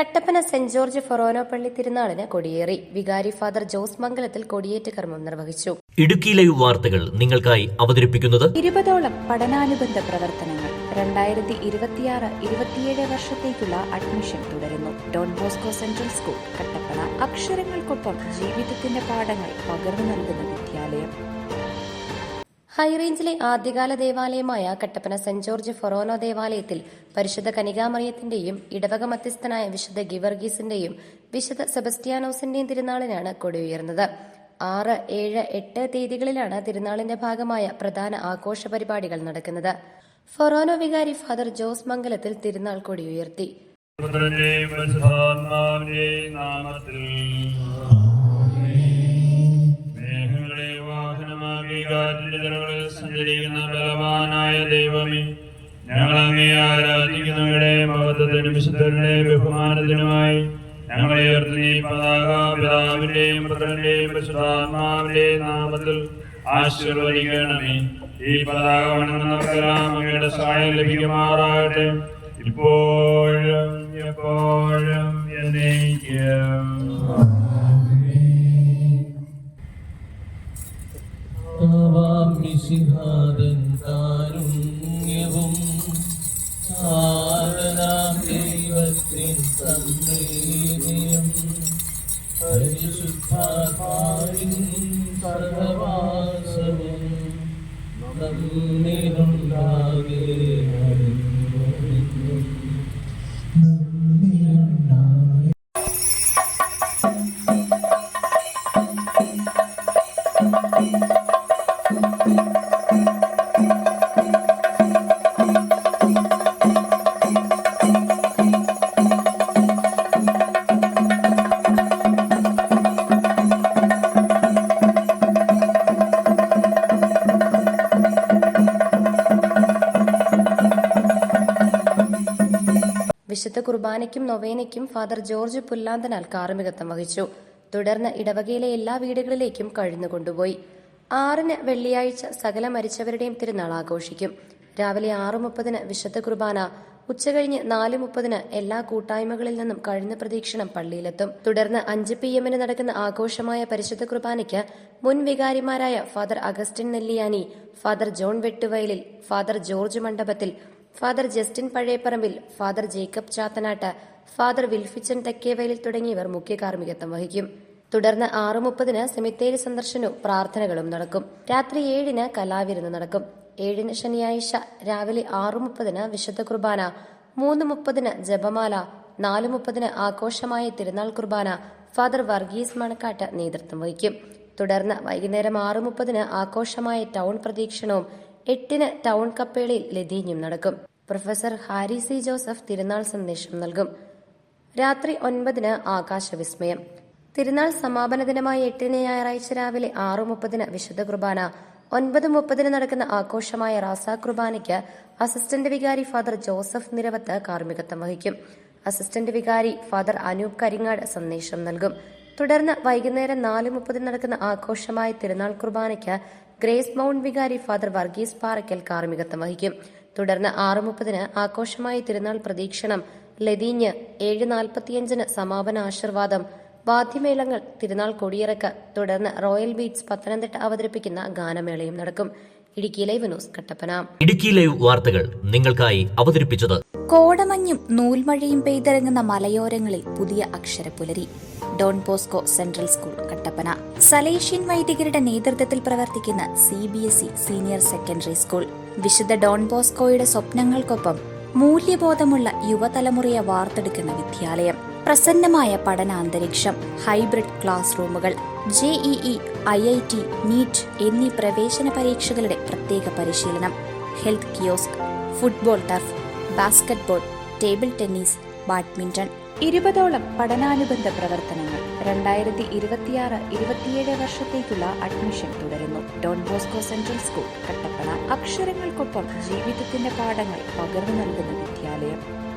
Kattappana saint George ഫൊറോനോ പള്ളി തിരുനാളിന് കൊടിയേറി. വികാരി ഫാദർ ജോസ് മംഗലത്തിൽ കൊടിയേറ്റ് കർമ്മം നിർവഹിച്ചു. ഇടുക്കി ലൈവ് വാർത്തകൾ നിങ്ങൾക്കായി അവതരിപ്പിക്കുന്നത് ഇരുപതോളം പഠനാനുബന്ധ പ്രവർത്തനങ്ങൾ രണ്ടായിരത്തി ഇരുപത്തിയാറ് ഇരുപത്തിയേഴ് വർഷത്തേക്കുള്ള അഡ്മിഷൻ തുടരുന്നു. Don Bosco central school Kattappana. അക്ഷരങ്ങൾക്കൊപ്പം ജീവിതത്തിന്റെ പാഠങ്ങൾ പകർന്നു നൽകുന്ന വിദ്യാലയം. ഹൈറേഞ്ചിലെ ആദ്യകാല ദേവാലയമായ കട്ടപ്പന സെന്റ് ജോർജ് ഫൊറോനോ ദേവാലയത്തിൽ പരിശുദ്ധ കനികാമറിയത്തിന്റെയും ഇടവക മധ്യസ്ഥനായ വിശുദ്ധ ഗിവർഗീസിന്റെയും വിശുദ്ധ സെബസ്റ്റിയാനോസിന്റെയും തിരുനാളിനാണ് കൊടിയുയർന്നത്. ആറ് ഏഴ് എട്ട് തീയതികളിലാണ് തിരുനാളിന്റെ ഭാഗമായ പ്രധാന ആഘോഷ പരിപാടികൾ നടക്കുന്നത്. ഫൊറോനോ വികാരി ഫാദർ ജോസ് മംഗലത്തിൽ തിരുനാൾ കൊടിയുയർത്തി. കാറ്റിന്റെ സഞ്ചരിക്കുന്ന ബലവാനായ ദൈവമേ ഞങ്ങൾ അങ്ങേ ആരാധിക്കുന്നവരുടെ മഹത്വത്തിനും വിശുദ്ധരുടെ ബഹുമാനത്തിനുമായി ഞങ്ങളെ ഉയർത്തി പതാക പിതാവിന്റെയും പുത്രന്റെയും പരിശുദ്ധാത്മാവിന്റെയും നാമത്തിൽ ആശീർവദിക്കണമേ. ഈ പതാക വണങ്ങുന്നവർക്കെല്ലാം അങ്ങയുടെ സഹായം ലഭിക്കുമാറാകട്ടെ. ഇപ്പോഴും എപ്പോഴും എന്നേക്കും. മിശിഹാരൻ കാരുണ്യവും സാരനാം ദൈവത്തിൻ സംവേദിയും പരിശുദ്ധാത്മാവിൻ സർവവാസവും നമ്മിലുണ്ടാകെ വിശുദ്ധ കുർബാനയ്ക്കും നൊവേനയ്ക്കും ഫാദർ ജോർജ് പുല്ലാന്തനാൽ കാർമ്മികത്വം വഹിച്ചു. തുടർന്ന് ഇടവകയിലെ എല്ലാ വീടുകളിലേക്കും കഴിഞ്ഞു കൊണ്ടുപോയി. ആറിന് വെള്ളിയാഴ്ച സകല മരിച്ചവരുടെയും തിരുനാൾ ആഘോഷിക്കും. രാവിലെ ആറ് മുപ്പതിന് വിശുദ്ധ കുർബാന ഉച്ചകഴിഞ്ഞ് നാല് മുപ്പതിന് എല്ലാ കൂട്ടായ്മകളിൽ നിന്നും കഴിഞ്ഞ പ്രതീക്ഷണം പള്ളിയിലെത്തും. തുടർന്ന് അഞ്ച് പി എമ്മിന് നടക്കുന്ന ആഘോഷമായ പരിശുദ്ധ കുർബാനയ്ക്ക് മുൻ വികാരിമാരായ father Augustine Nelliyani father John Vettuvayalil father George Mandapathil father Justin Pazhayaparambil father Jacob Chathanattu father Wilfichan Thekkevayalil തുടങ്ങിയവർ മുഖ്യ കാർമ്മികത്വം വഹിക്കും. തുടർന്ന് ആറ് മുപ്പതിന് സെമിത്തേരി സന്ദർശനവും പ്രാർത്ഥനകളും നടക്കും. രാത്രി ഏഴിന് കലാവിരുന്ന് നടക്കും. ഏഴിന് ശനിയാഴ്ച രാവിലെ ആറ് മുപ്പതിന് വിശുദ്ധ കുർബാന മൂന്ന് മുപ്പതിന് ജപമാല നാല് മുപ്പതിന് ആഘോഷമായ തിരുനാൾ കുർബാന ഫാദർ വർഗീസ് മണക്കാട്ട് നേതൃത്വം വഹിക്കും. തുടർന്ന് വൈകുന്നേരം ആറ് മുപ്പതിന് ആഘോഷമായ ടൗൺ പ്രദീക്ഷണവും എട്ടിന് ടൗൺ കപ്പേളയിൽ ലതീഞ്ഞും നടക്കും. പ്രൊഫസർ ഹാരി സി ജോസഫ് തിരുനാൾ സന്ദേശം നൽകും. രാത്രി ഒൻപതിന് ആകാശവിസ്മയം. തിരുനാൾ സമാപന ദിനമായ എട്ടിന് ഞായറാഴ്ച രാവിലെ ആറു മുപ്പതിന് വിശുദ്ധ കുർബാന ഒൻപത് മുപ്പതിന് നടക്കുന്ന ആഘോഷമായ റാസ കുർബാനയ്ക്ക് അസിസ്റ്റന്റ് വികാരി ഫാദർ ജോസഫ് നിരവത്ത് കാർമ്മികത്വം വഹിക്കും. അസിസ്റ്റന്റ് വികാരി ഫാദർ അനൂപ് കരിങ്ങാട് സന്ദേശം നൽകും. തുടർന്ന് വൈകുന്നേരം നാല് മുപ്പതിന് നടക്കുന്ന ആഘോഷമായ തിരുനാൾ കുർബാനയ്ക്ക് ഗ്രേസ് മൗണ്ട് വികാരി ഫാദർ വർഗീസ് പാറയ്ക്കൽ കാർമികത്വം വഹിക്കും. തുടർന്ന് ആറ് മുപ്പതിന് ആഘോഷമായ തിരുനാൾ പ്രദീക്ഷണം ലതീഞ്ഞ് ഏഴ് നാൽപ്പത്തിയഞ്ചിന് സമാപന ആശീർവാദം വാദ്യമേളങ്ങൾ തിരുനാൾ കൊടിയിറക്ക് തുടർന്ന് റോയൽ ബീറ്റ്സ് പത്തനംതിട്ട അവതരിപ്പിക്കുന്ന ഗാനമേളയും നടക്കും. Idukki live news Kattappana. Idukki live വാർത്തകൾ നിങ്ങൾക്കായി അവതരിപ്പിച്ചത് കോടമഞ്ഞും നൂൽമഴയും പെയ്തിറങ്ങുന്ന മലയോരങ്ങളിൽ പുതിയ അക്ഷരപ്പുലരി. Don Bosco central school Kattappana. Salesian വൈദികരുടെ നേതൃത്വത്തിൽ പ്രവർത്തിക്കുന്ന C B S E senior secondary school. വിശുദ്ധ ഡോൺ ബോസ്കോയുടെ സ്വപ്നങ്ങൾക്കൊപ്പം മൂല്യബോധമുള്ള യുവതലമുറയെ വാർത്തെടുക്കുന്ന വിദ്യാലയം. പ്രസന്നമായ പഠനാന്തരീക്ഷം ഹൈബ്രിഡ് ക്ലാസ് റൂമുകൾ JEE I I T NEET എന്നീ പ്രവേശന പരീക്ഷകളുടെ പ്രത്യേക പരിശീലനം health kiosk football turf basketball table tennis badminton. ഇരുപതോളം പഠനാനുബന്ധ പ്രവർത്തനങ്ങൾ രണ്ടായിരത്തി ഇരുപത്തിയാറ് ഇരുപത്തിയേഴ് വർഷത്തേക്കുള്ള അഡ്മിഷൻ തുടരുന്നു. Don Bosco central school Kattappana. അക്ഷരങ്ങൾക്കൊപ്പം ജീവിതത്തിന്റെ പാഠങ്ങൾ പകർന്നു നൽകുന്ന വിദ്യാലയം.